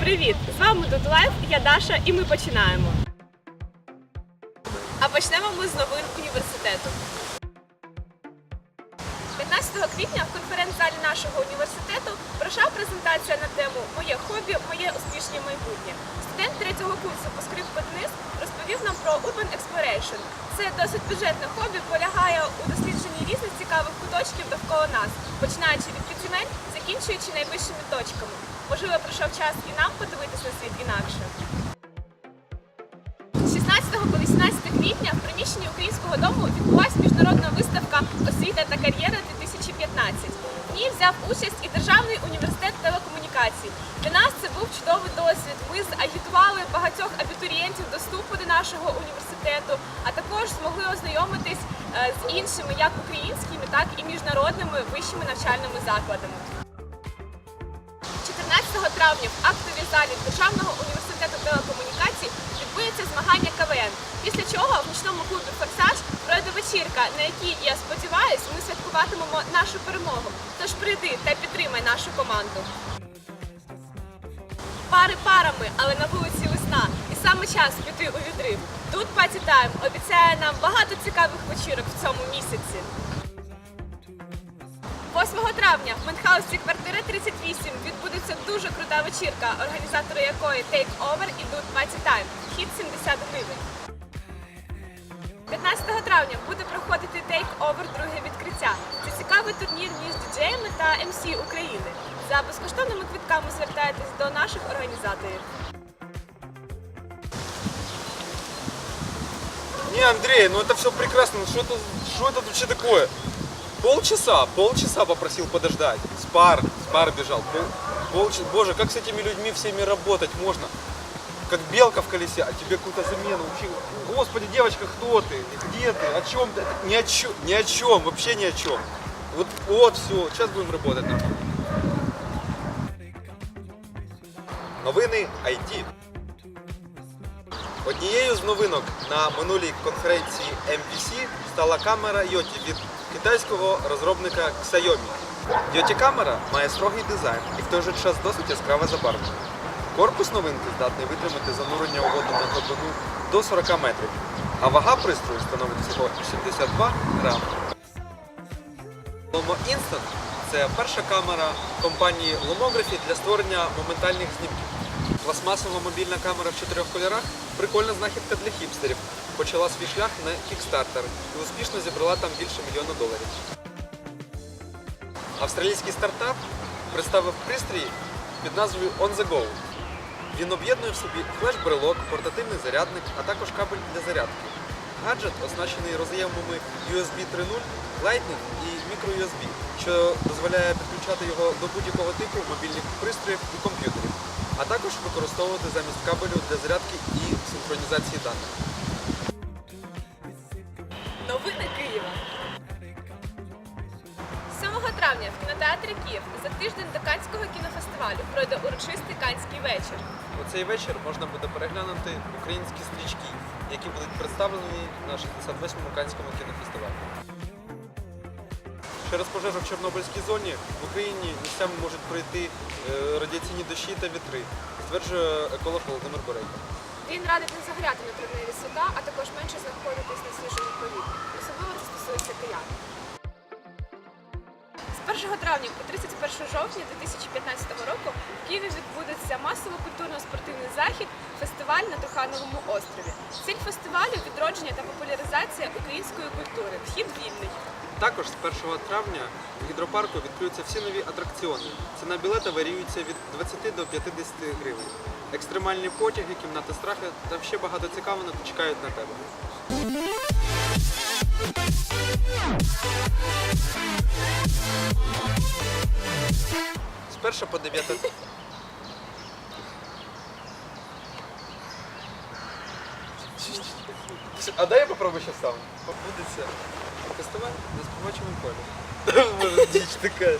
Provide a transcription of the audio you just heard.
Привіт! З вами Тут Лайф, я Даша, і ми починаємо. А почнемо ми з новин університету. 15 квітня в конференц-залі нашого університету пройшла презентація на тему Моє хобі, моє успішне майбутнє. Студент третього курсу по Денис розповів про Urban Exploration. Це досить бюджетне хобі, полягає у дослідженні різних цікавих куточків довкола нас, починаючи від підземель, закінчуючи найвищими точками. Можливо, прийшов час і нам подивитися на світ інакше. 16 по 18 квітня в приміщенні Українського дому відбулася міжнародна виставка Освіта та кар'єра 2015. В ній взяв участь і Державний університет телекомунікацій. Для нас це був чудовий досвід. Ми загітували нашого університету, а також змогли ознайомитись е, з іншими як українськими, так і міжнародними вищими навчальними закладами. 14 травня в актовій залі Державного університету телекомунікацій відбудеться змагання КВН. Після чого в нічному клубі Форсаж пройде вечірка, на якій, я сподіваюся, ми святкуватимемо нашу перемогу. Тож прийди та підтримай нашу команду. Пари парами, але на вулиці весна. Саме час піти у відрив. Тут Паті Тайм обіцяє нам багато цікавих вечірок в цьому місяці. 8 травня в Ментхаусі квартира 38 відбудеться дуже крута вечірка, організатори якої Take Over і Dude Party Time. Вхід 70 гривень. 15 травня буде проходити Take Over друге відкриття. Це цікавий турнір між діджеями та МС України. За безкоштовними квитками звертайтесь до наших організаторів. Не, Андрей, ну это все прекрасно. Ну что это, что это вообще такое? Полчаса, полчаса попросил подождать. С пар, с пар бежал. Пол, полчаса. Боже, как с этими людьми всеми работать можно? Как белка в колесе, а тебе какую-то замену. Вообще, господи, девочка, кто ты? Где ты? О чем ты? Ни о чем, ни о чем, вообще ни о чем. Вот, вот, все, сейчас будем работать нахуй. Новини IT. Однією з новинок на минулій конференції MPC стала камера Yoti від китайського розробника Xiaomi. Yoti камера має строгий дизайн і в той же час досить яскраве забарвлення. Корпус новинки здатний витримати занурення у воду на глибину до 40 метрів, а вага пристрою становить всього 72 грами. Lomo Instant – це перша камера компанії Lomography для створення моментальних знімків. Пластмасова мобільна камера в чотирьох кольорах прикольна знахідка для хіпстерів. Почала свій шлях на Kickstarter і успішно зібрала там більше мільйона доларів. Австралійський стартап представив пристрій під назвою On the Go. Він об'єднує в собі флеш-брелок, портативний зарядник, а також кабель для зарядки. Гаджет оснащений роз'ємами USB 3.0, Lightning і microUSB, що дозволяє підключати його до будь-якого типу мобільних пристроїв і комп'ютерів, а також використовувати замість кабелю для зарядки і синхронізації даних. Новини Києва. 7 травня в кінотеатрі Київ за тиждень до Канського кінофестивалю пройде урочистий канський вечір. У цей вечір можна буде переглянути українські стрічки, які будуть представлені на 68-му Канському кінофестивалі. Через пожежу в Чорнобильській зоні в Україні місцями можуть пройти е, радіаційні дощі та вітри, стверджує еколог Володимир Борейко. Він радить не загоряти на травневі свята, а також менше знаходитись на свіжому повітрі. Особливо це стосується киян. З 1 травня по 31 жовтня 2015 року в Києві відбудеться масово-культурно-спортивний захід фестиваль на Трухановому острові. Ціль фестивалю відродження та популяризація української культури. Вхід вільний. Також з 1 травня в гідропарку відкриються всі нові атракціони. Ціна білета варіюється від 20 до 50 гривень. Екстремальні потяги, кімнати страхи та ще багато цікавинок чекають на тебе. 1 по 9 А дай я попробую ще сам. Побудеться фестиваль на співачому полі. Діч така.